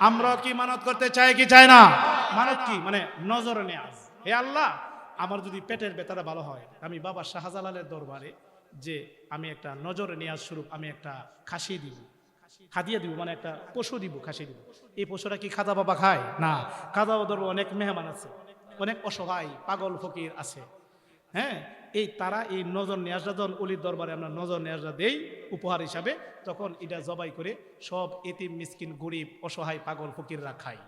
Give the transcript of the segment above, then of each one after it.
আমরা কি মানত করতে চাই, কি চাই না? মানত কি? মানে নজরে নেয়াজ হে আল্লাহ, আমার যদি পেটের বেতারা ভালো হয়, আমি বাবা শাহজালালের দরবারে যে আমি একটা নজরে নেয়াজ স্বরূপ, আমি একটা খাসি দিব। খাদিয়ে দিব মানে একটা পশু দিব, খাসি দিব। এই পশুটা কি খাদা বাবা খায়? না। খাদা বাবা দরবার অনেক মেহমান আছে, অনেক অসহায়, পাগল, ফকির আছে। হ্যাঁ? এই তারা, এই নজর নেয়াজরা যখন অলির দরবারে আমরা নজর নেয়াজরা দেই উপহার হিসাবে, তখন এটা জবাই করে সব এতিম, মিসকিন, গরিব, অসহায়, পাগল, ফকিররা খায়।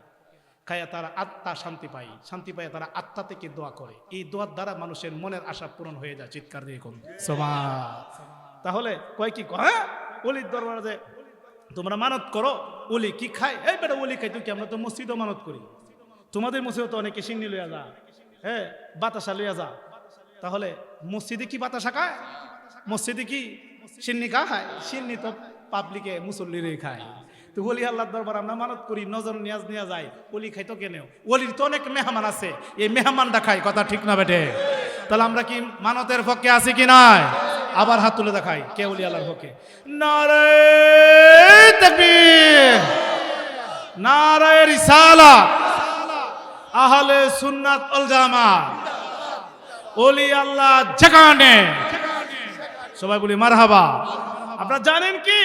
খায়া তারা আত্মা শান্তি পায়। শান্তি পায় তারা আত্মা থেকে দোয়া করে। এই দোয়ার দ্বারা মানুষের মনের আশা পূরণ হয়ে যায়, চিৎকার দিয়ে কোন। তাহলে কয় কি হ্যাঁ? অলির দরবারে যে তোমরা মানত করো ওলি কি খায়? এই বেটা ওলি খাই তুই কি আমরা তো মসজিদও মানত করি? তোমাদের মসজিদে তো অনেকে সিন্নি লইয়া যা হ্যাঁ? বাতাসা লইয়া যা। তাহলে মসজিদে কি বাতাসা খায় মসজিদে কি সিন্নি খায়? সিন্নি তো পাবলিকে মুসল্লিরই খায়। তো ওলি আল্লাহর দরবার আমরা মানত করি, নজর নিয়াজ নিয়া যায়। ওলি খাইতো কেনেও? ওলির তো অনেক মেহমান আছে। এই মেহমানটা খায়, কথা ঠিক না বেটে? তাহলে আমরা কি মানতের পক্ষে আছি কি নাই? আবার হাত তুলে দেখাই, কে ওলি আল্লাহর পক্ষে? নারে তাকবীর! নারায় রিসালা! আহলে সুন্নাত ওয়াল জামাত! ওলি আল্লাহ যেখানে। সবাই বলি মারহাবা। আপনারা জানেন কি?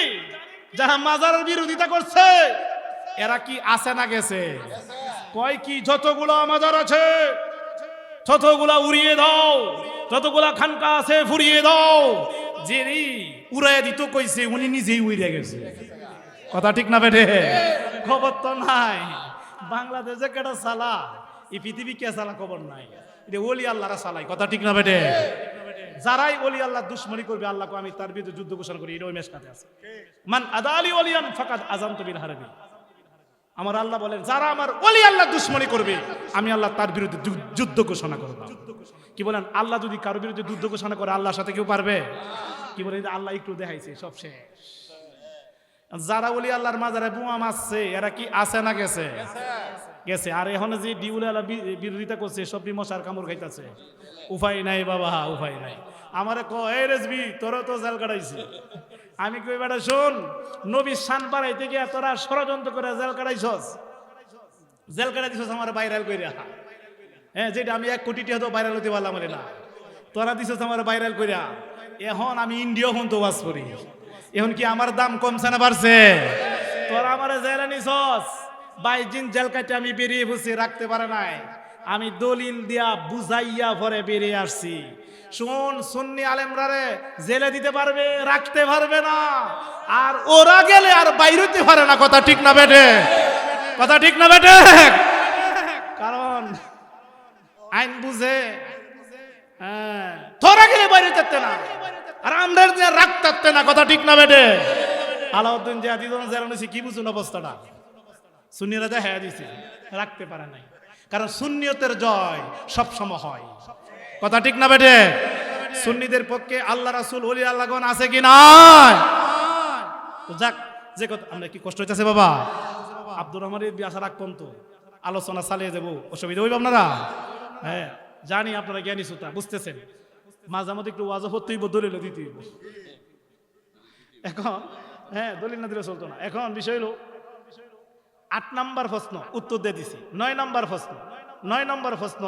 যারা মাজারের বিরোধিতা করছে, এরা কি আছে না গেছে? কয় কি, যতগুলো মাজার আছে, যতগুলা উড়িয়ে দাও, যতগুলা খানকা আছে ফুরিয়ে দাও। যিনি উড়াইয়া দিত কইছে, উনি নিজেই উড়িয়ে গেছে। কথা ঠিক না বেঠে? খবর তো নাই। বাংলাদেশে কেটা সালা এই পৃথিবী কে সালা খবর নাই? এটা ওলি আল্লাহরা সালাই কথা ঠিক না বেটে যারাই ওলি আল্লাহ দুশ্মনী করবে আল্লাহকে আমি তার বিরুদ্ধে যুদ্ধ ঘোষণা করি এটা ওই মেশকাতে আছে। মান আদালি ওলিয়ান ফাকাদ আজান্ত বিল হারবি আমার আল্লাহ বলেন যারা আমার ওলি আল্লাহ দুশ্মনী করবে আমি আল্লাহ তার বিরুদ্ধে যুদ্ধ ঘোষণা করব। কি বলেন আল্লাহ যদি কারোর বিরুদ্ধে যুদ্ধ ঘোষণা করে আল্লাহর সাথে কেউ পারবে? কি বলেন আল্লাহ একটু দেখাইছে সব শেষ। যারা ওলি আল্লাহর মাজারে বুয়া মারছে এরা কি আছে না গেছে। গেছে। আর এখন যে ডিউলে আল্লাহ বি- বিরোধিতা করছে, সব মশার কামড় খাইতেছে। উপায় নাই বাবা, উপায় নাই। আমারে ক রেজবি, তোরও তো জেল কাটাইছে। আমি কই, বেটা, শোন নবীর শান বাড়াইতে গিয়া তোরা ষড়যন্ত্র করে জেল কাটাইছস। জেল কাটাই দিছস আমার ভাইরাল কইরা। হ্যাঁ যেটা আমি এক কোটি টাকা তো ভাইরাল হতে পারলাম না। তোরা দিছস আমার ভাইরাল কইরা। এখন আমি ইন্ডিয়া হন তো বাস করি। এখন কি আমার দাম কমছে না বাড়ছে? তোরা আমার জেলে নিছস। বাইশ দিন জেল কাটে আমি বেরিয়ে বসে, রাখতে পারে নাই। আমি দলিল দিয়া বুঝাইয়া ভরে বেরিয়ে আসছি। শোন, সুন্নি আলেমরারে জেলে দিতে পারবে, রাখতে পারবে না। আর ওরা গেলে আর বাইরতে পারে না, কথা ঠিক না বেটে কথা ঠিক না বেটে কারণ আইন বুঝে। হ্যাঁ তোরা গেলে বাইরে থাকতে না। আর আমরা যে রাখতে না, কথা ঠিক না বেটে আলাউদ্দিন যে আদি জেলা নিছি, কি বুঝুন অবস্থাটা? সুন্নিরা দেখা দিছে, রাখতে পারে নাই। কারণ সুন্নিয়তের জয় সব সময় হয়। কথা ঠিক না বেটে সুন্নিদের পক্ষে আল্লাহ রাসূল, ওলি আল্লাহগণ আছে কি নাই? যাক, যে কথা, আমরা কি কষ্ট হইতেছে বাবা? আব্দুর রহমানের বিয়ে আসার আগ পর্যন্ত আলোচনা চালিয়ে যাব। অসুবিধা হইব আপনারা? হ্যাঁ জানি আপনারা জ্ঞানী শ্রোতা, বুঝতেছেন। মাঝে মধ্যে একটু ওয়াজ হতেই দলিল দিতে। এখন হ্যাঁ দলিল না দিলে চলতো না। এখন বিষয় হলো আট নাম্বার প্রশ্ন, উত্তর দিয়ে দিছি। নয় নাম্বার প্রশ্ন, নয় নম্বর প্রশ্ন।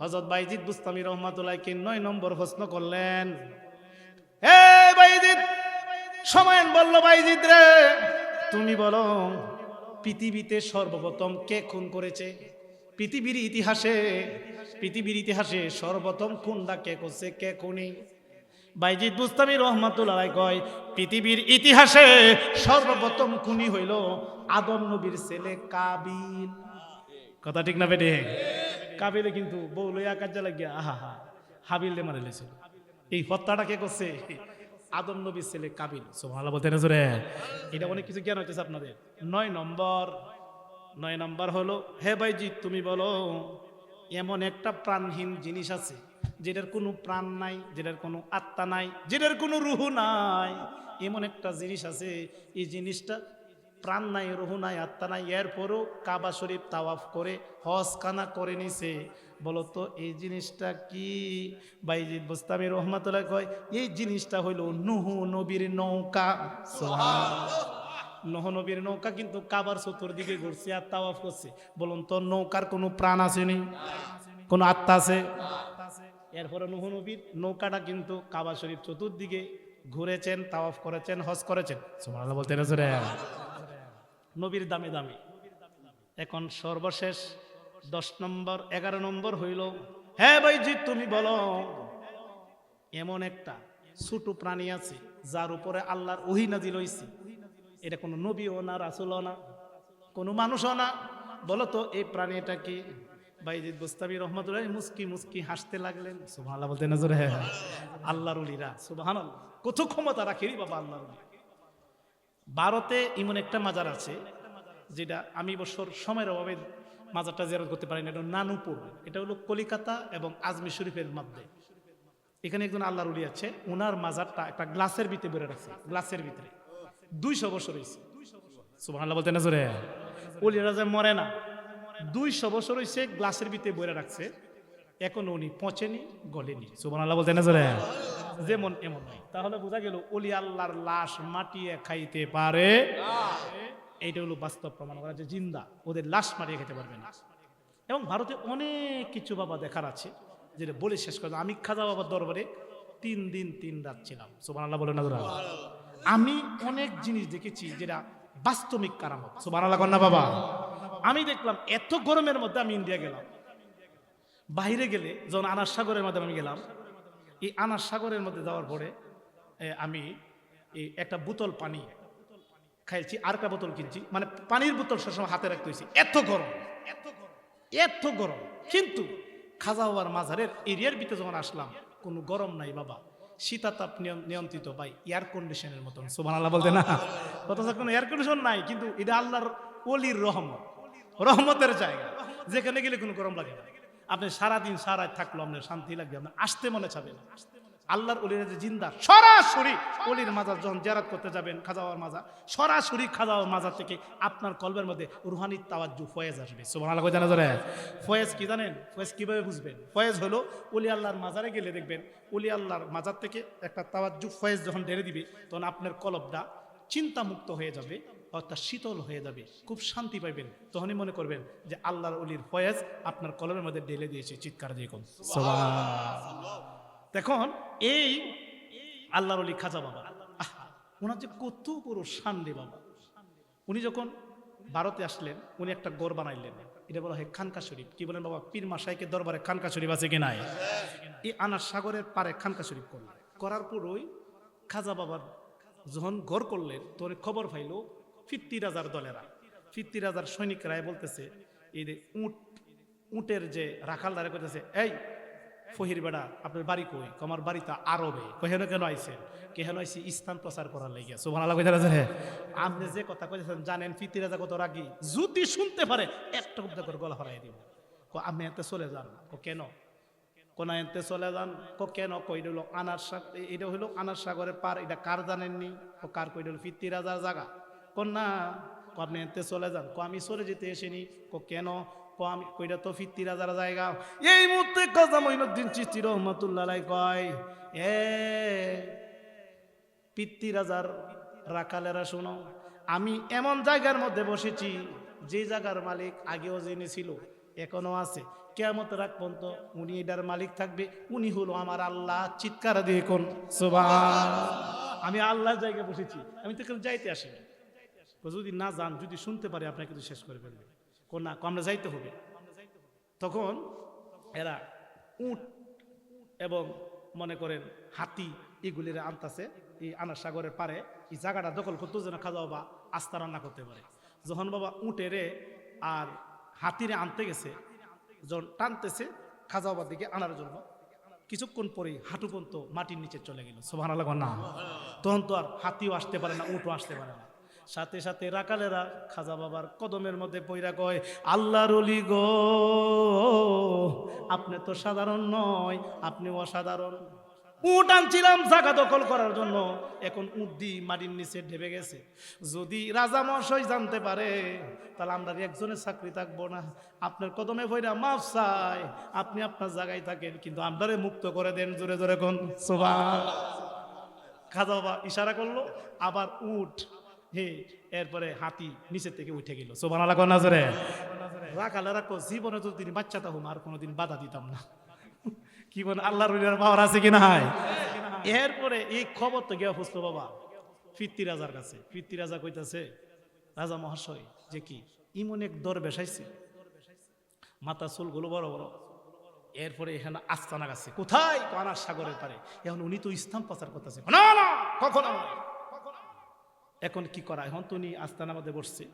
হজরত বাইজিদ বুস্তামি রহমাতুল্লাহকে নয় নম্বর প্রশ্ন করলেন। হে বাইজিদ, সময়েন বলল, বাইজিদ রে, তুমি বলো, পৃথিবীতে সর্বপ্রথম কে খুন করেছে? পৃথিবীর ইতিহাসে পৃথিবীর ইতিহাসে সর্বপ্রথম খুনটা কে করছে, কে খুনি? বাইজিদ বুস্তামি রহমাতুল্লাহ কয়, পৃথিবীর ইতিহাসে সর্বপ্রথম খুনি হইল আদম নবীর ছেলে কাবিল। কথা ঠিক না বেটে? কাবিলে কিন্তু বউ লইয়া কাজে লাগিয়া, আহা হা হাবিলে মারে লেছিল এই হত্যাটা কে করছে? আদম নবীর ছেলে কাবিল। সোমালা বলতে না জোরে? এটা অনেক কিছু জ্ঞান হইতেছে আপনাদের। নয় নম্বর নয় নম্বর হলো, হে ভাইজি তুমি বলো, এমন একটা প্রাণহীন জিনিস আছে যেটার কোনো প্রাণ নাই, যেটার কোনো আত্মা নাই, যেটার কোনো রুহু নাই। এমন একটা জিনিস আছে, এই জিনিসটা প্রাণ নাই, রুহু নাই, আত্মা নাই। এরপরও কাবা শরীফ তাওয়াফ করে, হজ কানা করে নিছে। বলো তো এই জিনিসটা কি? বাইজিদ বুস্তামি রহমাতুল্লাহ কয়, এই জিনিসটা হইল নুহু নবীর নৌকা। নহ নবীর নৌকা কিন্তু কাবার চতুর্দিকে ঘুরছে আর তাওয়াফ করছে। বলুন তো, নৌকার কোনো প্রাণ আসেনি কোনো আত্মা আছে? এরপরে নহনবীর নৌকাটা কিন্তু কাবা শরীফ চতুর্দিকে ঘুরেছেন, তাওয়াফ করেছেন, হজ করেছেন। বলতে নবীর দামে দামি। এখন সর্বশেষ দশ নম্বর, এগারো নম্বর হইল হ্যাঁ ভাইজি তুমি বলো, এমন একটা ছোট প্রাণী আছে যার উপরে আল্লাহর ওহি নাজিল হইছে। এটা কোনো নবীও না, রাসুলও না, কোনো মানুষও না। বলো তো, এই প্রাণীটা কি? বাইজিদ গোস্তাবি রহমতুল্লাহ মুস্কি মুস্কি হাসতে লাগলেন। সুবহানাল্লাহ বলতে নজর হ্যাঁ আল্লাহর উলিরা সুবহানাল্লাহ। কত ক্ষমতা রাখেনি বাবা আল্লাহর ভারতে এমন একটা মাজার আছে, যেটা আমি বছর সময়ের অভাবে মাজারটা জেরত করতে পারি না এটা নানুপুর। এটা হলো কলিকাতা এবং আজমি শরীফের মধ্যে। এখানে একজন আল্লাহর উলি আছে ওনার মাজারটা একটা গ্লাসের ভিতরে বেড়ে রাখছে, গ্লাসের ভিতরে। দুইশো বছর হয়েছে। সুবহানাল্লাহ বলতে না জোরে উলিরা যে মরে না। দুইশো বছর হয়েছে গ্লাসের ভিতরে বইরে রাখছে। এখন উনি পচেনি, গলেনি। সুবহানাল্লাহ বলতে না যেমন এমন নয় তাহলে বোঝা গেল অলি আল্লাহর লাশ মাটিয়ে খাইতে পারে। এইটা হলো বাস্তব প্রমাণ করা যে জিন্দা ওদের লাশ মারিয়ে খেতে পারবে না। এবং ভারতে অনেক কিছু বাবা দেখার আছে, যেটা বলে শেষ করে আমি খাজা বাবার দরবারে তিন দিন, তিন রাত ছিলাম। সুবান আল্লাহ বলে না আমি অনেক জিনিস দেখেছি যেটা বাস্তবিক কারামত। সুবান আল্লাহ কন্যা বাবা। আমি দেখলাম এত গরমের মধ্যে আমি ইন্ডিয়া গেলাম। বাইরে গেলে যখন আনার সাগরের মধ্যে আমি গেলাম, এই আনার সাগরের মধ্যে যাওয়ার পরে আমি এই একটা বোতল পানি খাইছি, আর একটা বোতল কিনছি। মানে পানির বোতল সবসময় হাতে রাখতে হয়েছে এত গরম এত গরম। এত গরম কিন্তু খাজা হওয়ার মাঝারের এরিয়ার ভিতরে যখন আসলাম, কোনো গরম নাই বাবা। শীতাতাপ নিয়ন- নিয়ন্ত্রিত বাই এয়ার কন্ডিশনের মতন। সোমান আল্লাহ বলতে না? অথচ কোনো এয়ার কন্ডিশন নাই, কিন্তু এটা আল্লাহর অলির রহমত। রহমতের জায়গা। যেখানে গেলে কোনো গরম লাগে না। আপনি সারাদিন সারা থাকল, আপনার শান্তি লাগবে, আপনার আসতে মনে চাবে না। আল্লাহর অলির যে জিন্দা, সরাসরি অলির মাজার যখন জেরাত করতে যাবেন, খাজাওয়ার মাজার, সরাসরি খাজাওয়ার মাজার থেকে আপনার কলবের মধ্যে রুহানির তাওয়াজ্জু ফয়েজ আসবে। সোমান আল্লাহ জানা ধরে ফয়েজ কি জানেন? ফয়েজ কীভাবে বুঝবেন? ফয়েজ হলো অলি আল্লাহর মাজারে গেলে দেখবেন অলি আল্লাহর মাজার থেকে একটা তাওয়াজ্জু ফয়েজ যখন ঢেলে দিবে, তখন আপনার কলবটা চিন্তামুক্ত হয়ে যাবে। অর্থাৎ শীতল হয়ে যাবে খুব শান্তি পাইবেন। তখনই মনে করবেন যে আল্লাহর অলির ফয়েজ আপনার কলমের মধ্যে ঢেলে দিয়েছে চিৎকার দিয়ে কোন দেখুন এই আল্লাহর অলি খাজা বাবা ওনার যে কত বড় শান রে বাবা। উনি যখন ভারতে আসলেন উনি একটা গড় বানাইলেন। এটা বলা হয় খানকা শরীফ। কি বলেন বাবা? পীর মাসাইকে দরবারে খানকা শরীফ আছে কি নাই? এই আনার সাগরের পারে খানকা শরীফ করলেন। করার পরই খাজা বাবার যখন গড় করলেন তোর খবর পাইলো ফিফটি রাজার দলেরা। ফিফটি রাজার সৈনিকরাই বলতেছে, এই যে উট, উটের যে রাখাল দাঁড়ে করতেছে এই ফহির বেড়া, আপনার বাড়ি কই? আমার বাড়িতে আরবে। কেন কেন আইছেন? কেন আইসি ইসলাম প্রচার করার লাগে সোভান আল্লাহ কইতে আছে আপনি যে কথা কইতেছেন, জানেন ফিতি রাজা কত রাগি। যদি শুনতে পারে, একটা শব্দ করে গলা হরাই দিব। কো আপনি এতে চলে যান কো কেন? কোন এতে চলে যান। কো কেন? কই হলো আনার সাগ এটা হলো আনার সাগরের পার। এটা কার জানেননি? ও কার? কই হলো ফিতি রাজার জায়গা। কোন না আপনি এতে চলে যান, কো আমি চলে যেতে এসেনি, কো কেন, কো আমি কইটা তো ফিত্তি রাজার জায়গা। এই মুহূর্তে কাজা মঈনুদ্দিন চিস্তি রহমতুল্লাহ কয়, এ পিত্তি রাজার রাখালেরা শোনো, আমি এমন জায়গার মধ্যে বসেছি, যে জায়গার মালিক আগেও জেনে ছিল, এখনও আছে। কেমত রাখ পর্যন্ত উনি এটার মালিক থাকবে, উনি হলো আমার আল্লাহ চিৎকার দিয়ে কোন। আমি আল্লাহর জায়গায় বসেছি, আমি তো কেন যাইতে আসিনি। তো যদি না যান, যদি শুনতে পারে, আপনাকে কিন্তু শেষ করে ফেলবে। কোন না আমরা যাইতে হবে। তখন এরা উট এবং মনে করেন হাতি, এগুলির আনতাছে এই আনার সাগরের পারে এই জায়গাটা দখল করতে যেন খাওয়া বাবা আস্তা রান্না করতে পারে। যখন বাবা উটেরে আর হাতিরে আনতে গেছে, যখন টানতেছে, খাজা বাবার দিকে আনার জন্য, কিছুক্ষণ পরেই হাঁটু পর্যন্ত মাটির নিচে চলে গেল। সোভান আল্লাহ না। তখন তো আর হাতিও আসতে পারে না, উটও আসতে পারে না। সাথে সাথে রাকালেরা খাজা বাবার কদমের মধ্যে পইরা কয়, আল্লাহর অলি গো, আপনি তো সাধারণ নয়, আপনি অসাধারণ। উট আনছিলাম জায়গা দখল করার জন্য। এখন উট দি মাটির নিচে ঢেবে গেছে। যদি রাজা মশাই জানতে পারে, তাহলে আমরা একজনের চাকরি থাকব না। আপনার কদমে ভৈরা মাফ চাই, আপনি আপনার জায়গায় থাকেন, কিন্তু আমদারে মুক্ত করে দেন জোরে জোরে কোন। সোভা খাজা বাবা ইশারা করল, আবার উঠ হে এরপরে হাতি নিচের থেকে উঠে গেল। সোবান আলা কন্যা জোরে রাখালে রাখো জীবনে তো তিনি বাচ্চা তাহুম আর কোনোদিন বাধা দিতাম না। কি বল আল্লাহর উলিয়ার পাওয়ার আছে কি না হয় এরপরে এই খবর তো গিয়া ফুসলো বাবা ফিত্তি রাজার কাছে। ফিত্তি রাজা কইতাছে রাজা মহাশয় যে কি ইমন এক দর বেসাইছে মাথা চুলগুলো বড় বড়। এরপরে এখানে আস্তানা গেছে। কোথায়? কানার সাগরের পারে এখন উনি তো ইসলাম প্রচার করতেছে। না না কখনো। এখন কি করা? এখন তো উনি আস্তানা মধ্যে বসছে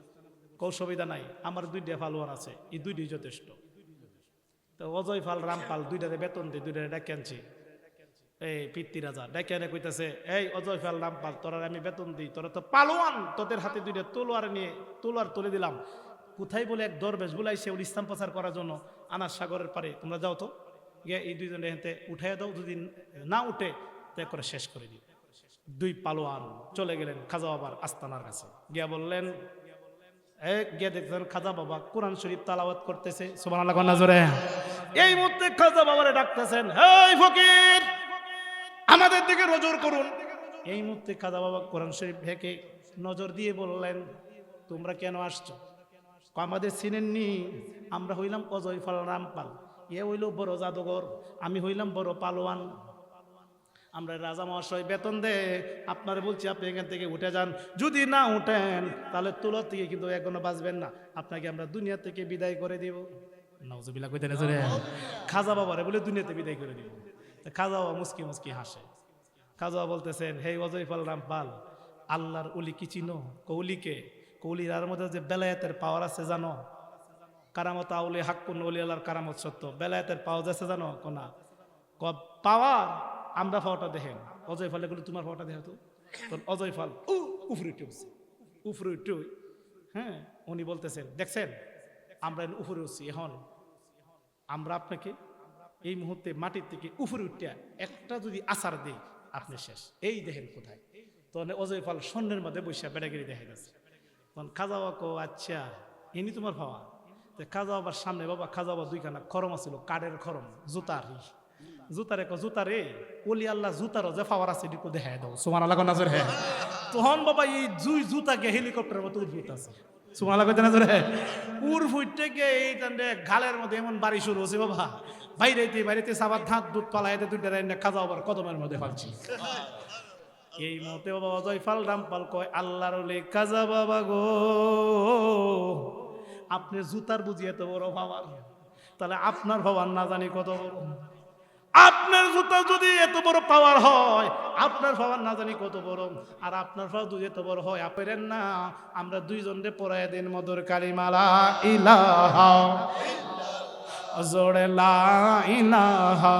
কৌশবিদা নাই। আমার দুইটা ফালোয়ার আছে। এই দুইটাই যথেষ্ট। তো অজয় ফাল রামপাল দুইটাতে বেতন দিয়ে দুইটাতে ডেকে আনছি। এই পিতৃ রাজা ডেকে এনে কইতাছে, এই অজয় ফাল রামপাল তোরা আমি বেতন দিই। তোরা তো পালোয়ান। তোদের হাতে দুইটা তলোয়ার নিয়ে, তলোয়ার তুলে দিলাম। কোথায় বলে এক দরবেশ বুলাইছে ওর ইসলাম প্রচার করার জন্য? আনার সাগরের পারে তোমরা যাও তো। গিয়ে এই দুইজনে হেঁতে উঠাইয়া দাও। যদি না উঠে তে করে শেষ করে দিও। দুই পালোয়ান চলে গেলেন খাজা বাবার আস্তানার কাছে। গিয়া বললেন এক গিয়ে দেখছেন খাজা বাবা কোরআন শরীফ তালাওয়াত করতেছে সুবান এই মুহূর্তে খাজা বাবারে ডাকতেছেন, হেই ফকির, আমাদের দিকে নজর করুন। এই মুহূর্তে খাজা বাবা কোরআন শরীফ ভেকে নজর দিয়ে বললেন, তোমরা কেন আসছো? আমাদের চিনেননি, আমরা হইলাম অজয় ফাল রামপাল। এ হইল বড় জাদুঘর, আমি হইলাম বড় পালোয়ান। আমরা রাজা মহাশয় বেতন দে। আপনারা বলছি আপনি এখান থেকে উঠে যান। যদি না উঠেন তাহলে তুলার থেকে কিন্তু এখনও বাঁচবেন না। আপনাকে আমরা দুনিয়া থেকে বিদায় করে দিব। নজবিলা কইতে না খাজা বাবারে বলে দুনিয়াতে বিদায় করে দিব। খাজা বাবা মুসকি মুসকি হাসে। খাজা বাবা বলতেছেন হে অজয়ফল রামপাল আল্লাহর উলি কি চিনো? কৌলিকে কৌলির মধ্যে যে বেলায়েতের পাওয়ার আছে জানো? কারামত আউলি হাক্কুন অলি আল্লাহর কারামত সত্য। বেলায়েতের পাওয়া যাচ্ছে জানো? কোনা পাওয়ার আমরা ফাওয়াটা দেখেন। অজয় ফলে গুলো তোমার ফাওয়াটা দেখো তো। অজয় ফল, উ, উফরে উঠে উঠছে উফরে উঠে হ্যাঁ উনি বলতেছেন, দেখছেন? আমরা উপরে উঠছি, এখন আমরা আপনাকে এই মুহূর্তে মাটির থেকে উপরে উঠতে একটা যদি আসার দিই, আপনি শেষ। এই দেখেন কোথায়। তখন অজয় ফল স্বর্ণের মধ্যে বসে বেড়াগিরি দেখা গেছে। তখন খাজা কো আচ্ছা ইনি তোমার ভাবা খাজা বাবার সামনে, বাবা খাজা বাবা দুইখানা খরম আছিল, কাঠের খরম, জুতার জুতারে কো জুতারে ওলি আল্লাহ জুতারও যে পাওয়ার আছে এদিকে দেখাই দাও। সুমান আল্লাহ নজর হ্যাঁ। তখন বাবা এই জুই জুতা জুতাকে হেলিকপ্টারের মতো উদ্ভূত আছে সুমান আল্লাহ নজর হ্যাঁ। উর ফুটতে গিয়ে এই টান্ডে গালের মধ্যে এমন বাড়ি শুরু হচ্ছে বাবা। বাইরেতে বাইরেতে সাবার ধাত, দুধ পালাইতে দুইটা রাইনে খাজা বাবার কদমের মধ্যে ফালছি। এই মতে বাবা অজয় ফাল রামপাল কয়, আল্লাহর লে কাজা বাবা গো, আপনি জুতার বুঝি এত বড় ভাবার তাহলে আপনার ভাবার না জানি কত বড়। আপনার জুতা যদি এত বড় পাওয়ার হয়, আপনার পাওয়ার না জানি কত বড়। আর আপনার পাওয়ার যদি এত বড় হয় আপেরেন না, আমরা দুইজনরে পড়ায় দিন মধুর কালিমালা ইলাহা জোড়ে লা ইলাহা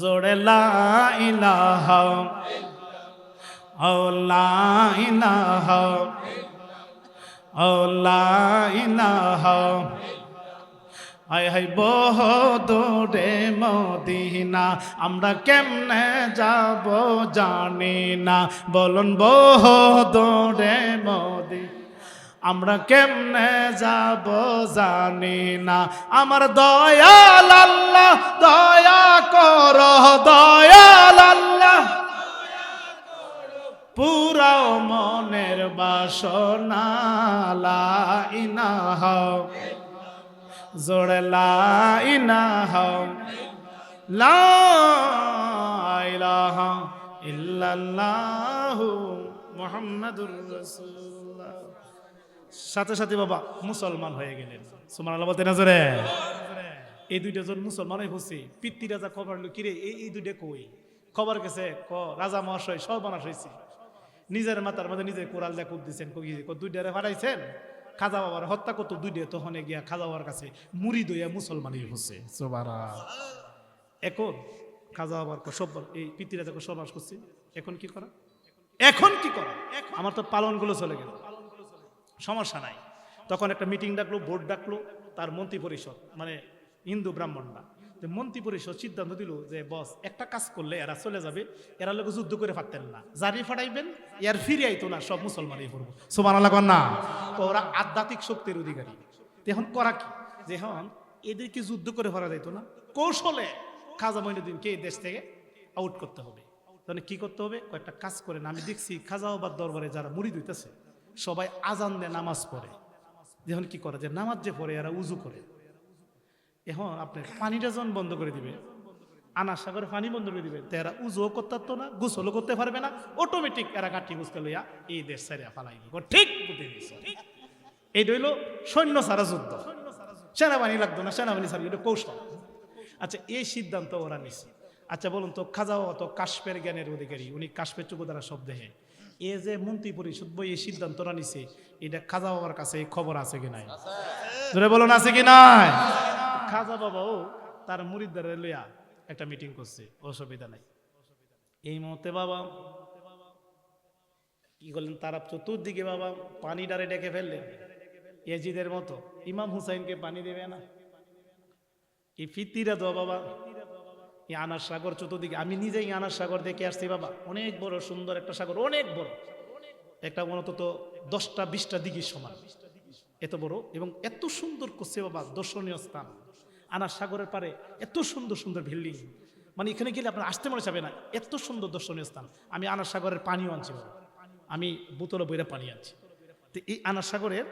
জোড়ে লা ইলাহা ও, লা ইলাহা ও, লা ইলাহা হাই হাই বহ দৌড়ে মদিনা, আমরা কেমনে যাব জানি না। বলুন বহ দৌড়ে মদি আমরা কেমনে যাব জানি না। আমার দয়াল আল্লাহ, দয়া কর, দয়াল আল্লাহ। পুরাও মনের বাসনা ইনাহা জোড়ে লাইলাহা লাইলাহা ইল্লাল্লাহু মুহাম্মাদুর রাসূলুল্লাহ সাথে সাথে বাবা, মুসলমান হয়ে গেলেন। সুবহানাল্লাহ বলতে নজরে। এই দুইটা জন মুসলমান হয়ে বসে পিতৃ রাজা খবর লো কিরে, এই এই দুইটা কই? খবর গেছে, ক, রাজা মহাশয় সর্বনাশ হয়েছে নিজের মাথার মধ্যে নিজে কোরাল দিয়ে কুপ দিচ্ছেন দুইটারে ফাটাইছেন? খাজা বাবার হত্যা করতো দুইটা তখন গিয়া খাজা বাবার কাছে মুড়ি দইয়া মুসলমানই হচ্ছে এখন খাজা বাবার সব এই পিতৃরাজাকে সর্বাস করছে। এখন কি করা? এখন কি করা? আমার তো পালনগুলো চলে গেল। সমস্যা নাই। তখন একটা মিটিং ডাকলো বোর্ড ডাকলো, তার মন্ত্রী পরিষদ মানে হিন্দু ব্রাহ্মণরা। তো মন্ত্রী পরিষদ সিদ্ধান্ত দিল যে, বস, একটা কাজ করলে এরা চলে যাবে, এরা লোক যুদ্ধ করে পারতেন না। জারি ফাটাইবেন, এর ফিরে আইতো না, সব মুসলমানই পড়ব সোমান না। তো ওরা আধ্যাত্মিক শক্তির অধিকারী। এখন করা কি? যে এখন এদেরকে যুদ্ধ করে ফেরা যাইতো না। কৌশলে খাজা মঈনুদ্দিনকে এই দেশ থেকে আউট করতে হবে। তাহলে কি করতে হবে? কয়েকটা কাজ করেন। আমি দেখছি খাজাবাবার দরবারে যারা মুড়ি দিতেছে, সবাই আজান দেয় নামাজ পড়ে। যখন কি করে? যে নামাজ যে পড়ে, এরা উজু করে। এখন আপনি পানিটা যখন বন্ধ করে দিবে আনার সাগরে পানি বন্ধ করে দিবে এরা উজুও করতে না, গোসলও করতে পারবে না অটোমেটিক এরা কাটি গুছতে লইয়া এই দেশ সারিয়া ফালাই ঠিক এই হইল সৈন্য সারা যুদ্ধ। সেনাবাহিনী লাগতো না, সেনাবাহিনী সারা এটা কৌশল। আচ্ছা এই সিদ্ধান্ত ওরা নিছে। আচ্ছা বলুন তো, খাজাও তো কাশ্মের জ্ঞানের অধিকারী, উনি কাশ্মের চুকু দ্বারা সব দেখে এ যে মন্ত্রী পরিষদ বই, এই সিদ্ধান্তটা নিছে, এটা খাজা বাবার কাছে খবর আছে কি নাই? ধরে বলুন, আছে কি নাই? খাজা বাবাও তার মুরিদদারে লইয়া একটা মিটিং করছে, অসুবিধা নাই। এই মুহূর্তে বাবা, কি করলেন তারা চতুর্দিকে বাবা, পানি ডারে ডেকে ফেললেন। এজিদের মতো, ইমাম হুসাইনকে পানি দেবে না। এই ফিতিরা দেওয়া বাবা, এই আনার সাগর চতুর্দিকে, আমি নিজেই আনার সাগর দেখে আসছি বাবা, অনেক বড় সুন্দর একটা সাগর, অনেক বড়। একটা মনে তো দশটা, বিশটা দিঘির সমান। এত বড় এবং এত সুন্দর করছে বাবা, দর্শনীয় স্থান। আনার সাগরের পারে এত সুন্দর সুন্দর বিল্ডিং। মানে এখানে গেলে আপনার আসতে মনে যাবে না, এত সুন্দর দর্শনীয় স্থান। আমি আনার সাগরের পানিও আনছি আমি বোতলে বইরা পানি আনছি। তো এই আনার সাগরের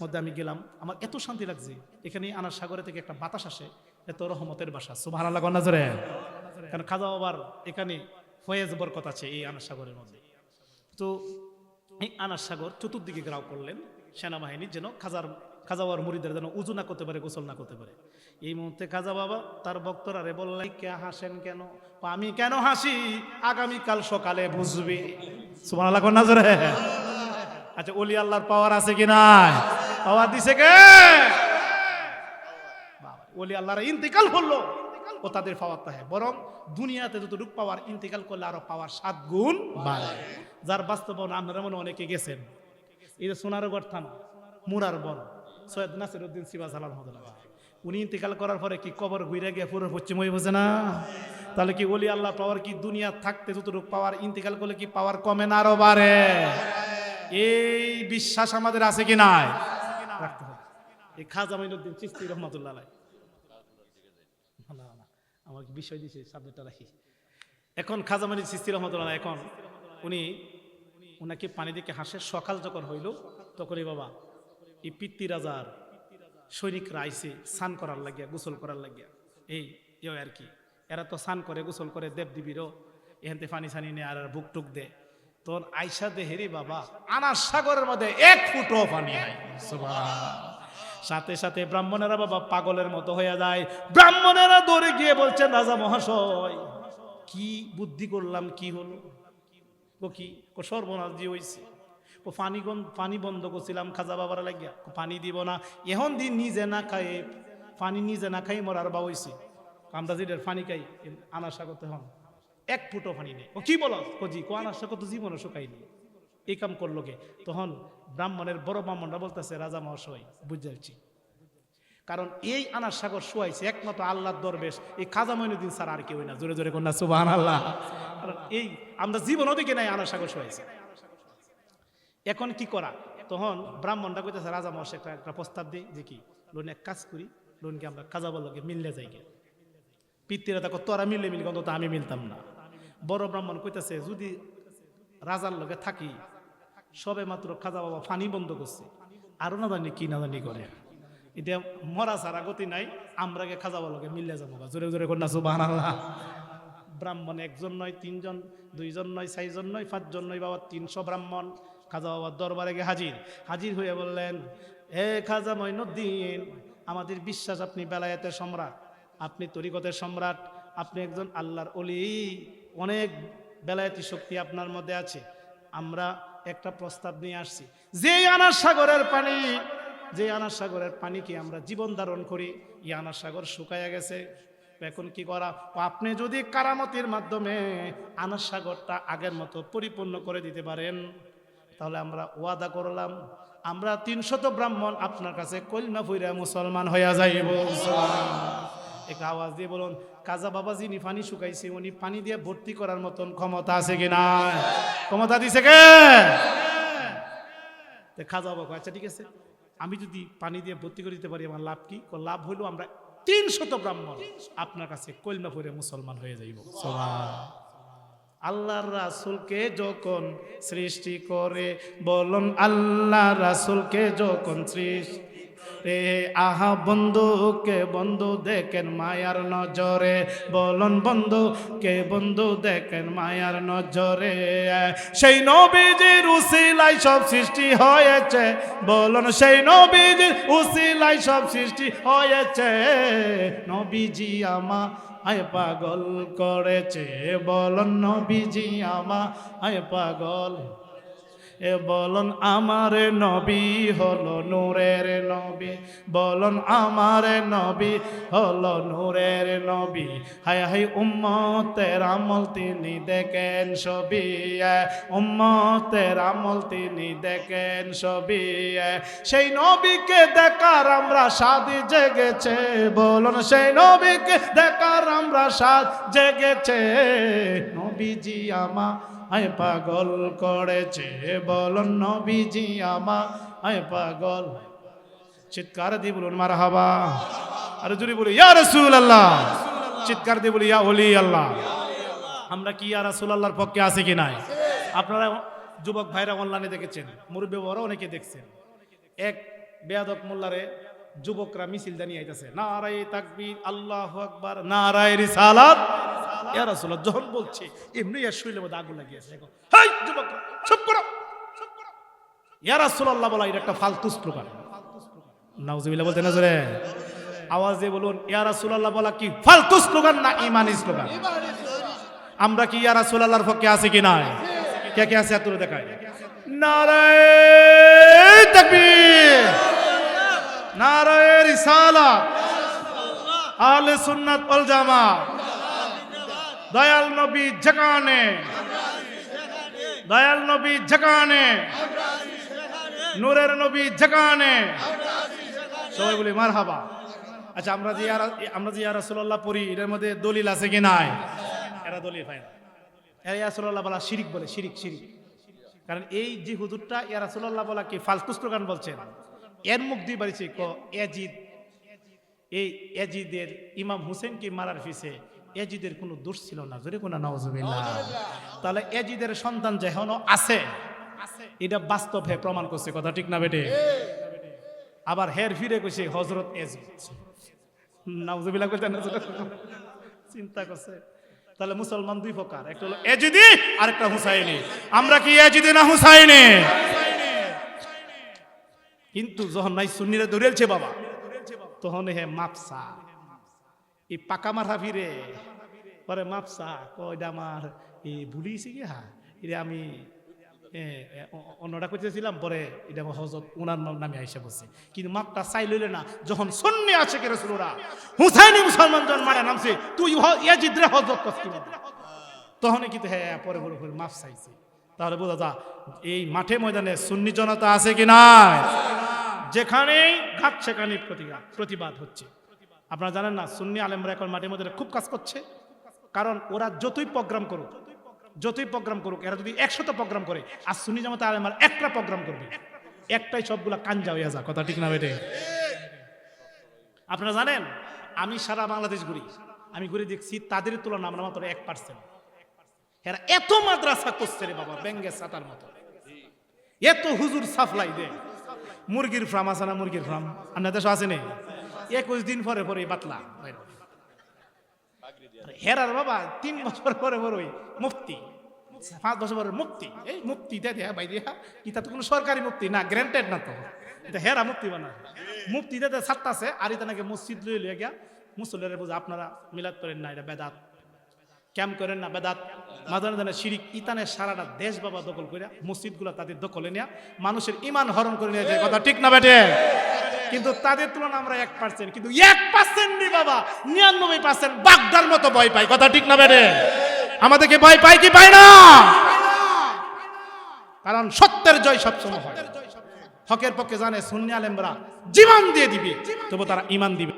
মধ্যে আমি গেলাম। আমার এত শান্তি লাগছে। এখানে আনার সাগরে থেকে একটা বাতাস আসে, এত রহমতের বাসা। সুভান আল্লাহ নজরে কারণ খাজা বাবার এখানে ফয়েজ বরকত আছে এই আনার সাগরের মধ্যে। তো এই আনার সাগর চতুর্দিকে গ্রাও করলেন সেনাবাহিনী যেন খাজার খাজা বাবার মুড়িদের যেন উজু না করতে পারে, গোসল না করতে পারে। এই মুহূর্তে খাজা বাবা তার ভক্তরা রে বললেন কে হাসেন কেন? আমি কেন হাসি? আগামীকাল সকালে বুঝবি। আচ্ছা ওলি আল্লাহর পাওয়ার আছে কি নাই? পাওয়ার দিছে কে? ওলি আল্লাহর ইন্তেকাল করল ও তাদের পাওয়ার তাহে বরং দুনিয়াতে যতটুকু পাওয়ার ইন্তেকাল করলে আরও পাওয়ার সাত গুণ বাড়ে। যার বাস্তবন আপনারা মনে অনেকে গেছেন। এই যে সোনারগড় থানা মুরার বন সৈয়দ নাসির উদ্দিন সিবাজ আল রহমতুল্লাহ উনি ইন্তেকাল করার পরে কি কবর ঘুরে গিয়ে পুরো পশ্চিম হয়ে বসে না? তাহলে কি ওলি আল্লাহ পাওয়ার কি দুনিয়া থাকতে যতটুকু পাওয়ার, ইন্তেকাল করলে কি পাওয়ার কমে না আরও বাড়ে? এই বিশ্বাস আমাদের আছে কি নাই? রাখতে হবে। এই খাজা মাইনুদ্দিন চিস্তি রহমতুল্লাহ আমাকে বিষয় দিয়েছে সাবজেক্টটা রাখি। এখন খাজা মাইনুদ্দিন চিস্তি রহমতুল্লাহ এখন উনি, উনাকে পানি দিকে হাসে। সকাল যখন হইল, তখনই বাবা এই পিতৃ রাজার সৈনিকরা আইসে স্নান করার লাগিয়া, গোসল করার লাগিয়া। এই ইয়ে আর কি। এরা তো স্নান করে, গোসল করে, দেব দিবিরও। এখানতে পানি সানি নেয় আর বুক টুক দে। তোর আইসা দে হেরি বাবা, আনার সাগরের মধ্যে এক ফুটও পানি সাথে সাথে ব্রাহ্মণেরা বাবা পাগলের মতো হয়ে যায়। ব্রাহ্মণেরা দৌড়ে গিয়ে বলছেন রাজা মহাশয়, কি বুদ্ধি করলাম, কি হলো? কি সর্বনাশ দিয়ে হইছে। ও পানি পানি বন্ধ করছিলাম খাজা বাবার লাগিয়া। পানি দিব না। এখন দিন নিজে না খায় পানি নিজে না খাই মরার বা আমরা পানি খাই আনার সাগর হন এক ফুটো পানি নেই ও কি বলো? ও জি কো আনার সাগর তো জীবনে শুকাইনি এই কাম করল কে তখন ব্রাহ্মণের বড় ব্রাহ্মণরা বলতেছে রাজা মহাশয় বুঝাচ্ছি কারণ এই আনার সাগর শুয়াইছে একমাত্র আল্লাহর দরবেশ এই খাজা মইনুদ্দিন স্যার আর কেউ না। জোরে জোরে কন্যা সুবাহ আল্লাহ এই, আমরা জীবনও দেখি নাই আনার সাগর শুয়াইছে এখন কি করা? তখন ব্রাহ্মণটা কইতেছে, রাজা মহাশয়, একটা একটা প্রস্তাব দিই, যে কি, লোন এক কাজ করি, লোনকে আমরা খাজা বলকে মিললে যাই গে পিতৃরা দেখো, তোরা মিললে মিললে অন্তত আমি মিলতাম না। বড় ব্রাহ্মণ কইতেছে, যদি রাজার লগে থাকি, সবে মাত্র খাজা বাবা ফানি বন্ধ করছে, আরও না জানি কি না জানি করে। এটা মরা সারা গতি নাই, আমরা গে খাজা বাবাকে মিললে যাব। জোরে জোরে কন্যা সুবাহ ব্রাহ্মণ একজন নয়, তিনজন, দুইজন নয়, চারজন নয়, পাঁচজন নয়, বাবা তিনশো ব্রাহ্মণ। খাজা বাবার দরবারে গিয়ে হাজির। হাজির হয়ে বললেন হে খাজা মঈনুদ্দিন আমাদের বিশ্বাস আপনি বেলায়েতের সম্রাট, আপনি তরিকতের সম্রাট, আপনি একজন আল্লাহর অলি অনেক বেলায়েতি শক্তি আপনার মধ্যে আছে। আমরা একটা প্রস্তাব নিয়ে আসছি। যে আনার সাগরের পানি, যে আনার সাগরের পানিকে আমরা জীবন ধারণ করি, এই আনার সাগর শুকাইয়া গেছে। এখন কি করা? আপনি যদি কারামতির মাধ্যমে আনার সাগরটা আগের মতো পরিপূর্ণ করে দিতে পারেন। তাহলে আমরা ওয়াদা করলাম। আমরা তিনশত ব্রাহ্মণ আপনার কাছে কলমা ফুইরা মুসলমান হইয়া যাইব। এক আওয়াজ দিয়ে বলুন কাজা বাবা যিনি পানি শুকাইছে উনি পানি দিয়ে ভর্তি করার মতন ক্ষমতা আছে কি না ক্ষমতা দিছে কে? খাজা বাবা আচ্ছা ঠিক আছে আমি যদি পানি দিয়ে ভর্তি করে দিতে পারি আমার লাভ কি? লাভ হইল আমরা তিনশত ব্রাহ্মণ আপনার কাছে কলমা পড়ে মুসলমান হয়ে যাইব। আল্লাহর রাসুলকে যখন সৃষ্টি করে, বলুন আল্লাহ রাসুলকে যখন সৃষ্টি রে আহা বন্ধুকে বন্ধু দেখেন মায়ার নজরে? বলুন বন্ধুকে বন্ধু দেখেন মায়ার নজরে? সেই নবীজির উসিলাই সব সৃষ্টি হয়েছে। বলুন সেই নবীজির উসিলাই সব সৃষ্টি হয়েছে। নবীজি আমা আয় পাগল করেছে বলন্ন নবীজি আমা আয় পাগল। এ বলন আমার নবী হলো নূরের নবী, বলন আমার নবী হলো নূরের নবী। হায় হায় উম্মতের আমল তিনি দেখেন সবই উম্মতের আমল তিনি দেখেন সবই সেই নবীকে দেখার আমরা সাদি জেগেছে, বলুন সেই নবীকে দেখার আমরা সাদ জেগেছে। নবীজি আমা আয় পাগল করেছে বলুন নবীজি আমা আয় পাগল। চিৎকার দিয়ে বলুন মার হাবা আর যদি বলি ইয়া রসুল আল্লাহ চিৎকার দিয়ে বলি ইয়া ওলি আল্লাহ আমরা কি ইয়া রসুল আল্লাহর পক্ষে আছে কি নাই? আপনারা যুবক ভাইরা অনলাইনে দেখেছেন, মুরব্বী বড় অনেকে দেখছেন। এক বেয়াদক মোল্লারে যুবকরা মিছিল দানিয়ে আইতাছে নারাই তাকবীর, আল্লাহু আকবার নারাই রিসালাত। ইয়া যখন বলছে, এমনি এর শরীরের মধ্যে আগুন লাগিয়েছে এখন হাই যুবকরা, চুপ করো ইয়া রাসূলুল্লাহ বলা, এটা একটা ফালতু স্লোগান নাউজুবিল্লাহ বলতে না জোরে? আওয়াজ বলুন, ইয়া রাসূলুল্লাহ বলা কি ফালতু স্লোগান না ইমানি স্লোগান আমরা কি ইয়া রাসূলুল্লাহর পক্ষে আছে কি না কে কে আছে এত দেখায়? নারায় তাকবীর। নারায় রিসালাত আহলে সুন্নাত ওয়াল জামাত। দয়াল নবী যেখানে। দয়াল নবী যেখানে। নূরের নবী যেখানে। সবাই বলি মার হাবা আচ্ছা আমরা যে আমরা যে রাসূলুল্লাহ পড়ি এটার মধ্যে দলিল আছে কি নাই? এরা দলিল পায় না। এরা রাসূলুল্লাহ বলা শিরিক বলে, শিরিক শিরিক। কারণ এই যে হুজুরটা ইয়া রাসূলুল্লাহ বলা কি ফালতু স্লোগান বলছেন এর মুখ দিয়ে বাড়িছে ক এজিদ। এই এজিদের ইমাম হুসেনকে মারার পিছে এজিদের কোনো দোষ ছিল না। যদি কোনো নওয়াজুবিল্লাহ তাহলে এজিদের সন্তান যেহনো আছে এটা বাস্তব হে প্রমাণ করছে কথা ঠিক না বেটে? আবার হের ফিরে কইছে হজরত এজিদ। নাউজুবিল্লাহ কইতে না চিন্তা করছে। তাহলে মুসলমান দুই প্রকার একটা হলো এজিদি আর একটা হুসাইনি। আমরা কি এজিদি না হুসাইনি? কিন্তু যখন নাই সুন্নিরা ধরেছে বাবা, তখন হে মাপসা। এই পাকা মাথা ফিরে। পরে মাপসা কয়টা আমার এই ভুলিয়েছি কি হা? এটা আমি অন্যটা করতেছিলাম পরে এটা হজরত ওনার নাম- আইসা বসে কিন্তু মাপটা চাই লইলে না, যখন সন্নি আছে কে রসুলরা হুসাইনি মুসলমান জন মারা নামছে তুই ইয়াজিদ্রে হজরত তখন কিন্তু হ্যাঁ পরে পরে মাপ চাইছে। তাহলে বোঝা যা, এই মাঠে ময়দানে সুন্নি জনতা আছে কি না যেখানেই ঘাট সেখানে প্রতিবাদ হচ্ছে। আপনারা জানেন না, সুন্নি আলেমরা এখন মাঠে মধ্যে খুব কাজ করছে। কারণ ওরা যতই প্রোগ্রাম করুক, যতই প্রোগ্রাম করুক, এরা যদি একশত প্রোগ্রাম করে, আর সুন্নি জামাতে আলেমার একটা প্রোগ্রাম করবে, একটাই সবগুলা কাঞ্জা হয়ে যা কথা ঠিক না বেটে আপনারা জানেন, আমি সারা বাংলাদেশ ঘুরি, আমি ঘুরে দেখছি তাদের তুলনা আমরা মাত্র এক পার্সেন্ট এরা এত মাদ্রাসা করছে রে বাবা ব্যাঙ্গে সাতার মতো। এত হুজুর সাপ্লাই দে মুরগির ফার্ম আছে না মুরগির ফার্ম? আপনার দেশ আছে নেই একুশ দিন পরে পরে বাতলা হেরার বাবা, তিন বছর পরে পরে ওই মুফতি, পাঁচ বছর পরে মুক্তি এই মুক্তি দে দেয়া ভাই দিয়া এটা তো কোনো সরকারি মুক্তি না, গ্রান্টেড না তো। এটা হেরা মুক্তি বানা। মুক্তি দে সাতটাছে আর এটা নাকি মসজিদ লই লইয়া গিয়া মুসল্লিরা বুঝে আপনারা মিলাদ করেন না, এটা বেদাত। ক্যাম্প করেন না, বেদাত। মাদান দানে শিরিক, ইতানের সারাটা দেশ বাবা দখল করে মসজিদগুলো তাদের দখলে নেয়া মানুষের ইমান হরণ করে নিয়ে যায়। কথা ঠিক না বেটে কিন্তু তাদের তুলনা আমরা এক পার্সেন্ট কিন্তু এক পার্সেন্ট নি বাবা, নিরানব্বই পার্সেন্ট বাগদার মতো ভয় পাই কথা ঠিক না বেটে আমাদেরকে ভয় পাই কি পাই না? কারণ সত্যের জয় সবসময় হয়। হকের পক্ষে জানে সুন্নি আলেমরা জীবন দিয়ে দিবে, তবু তারা ইমান দিবে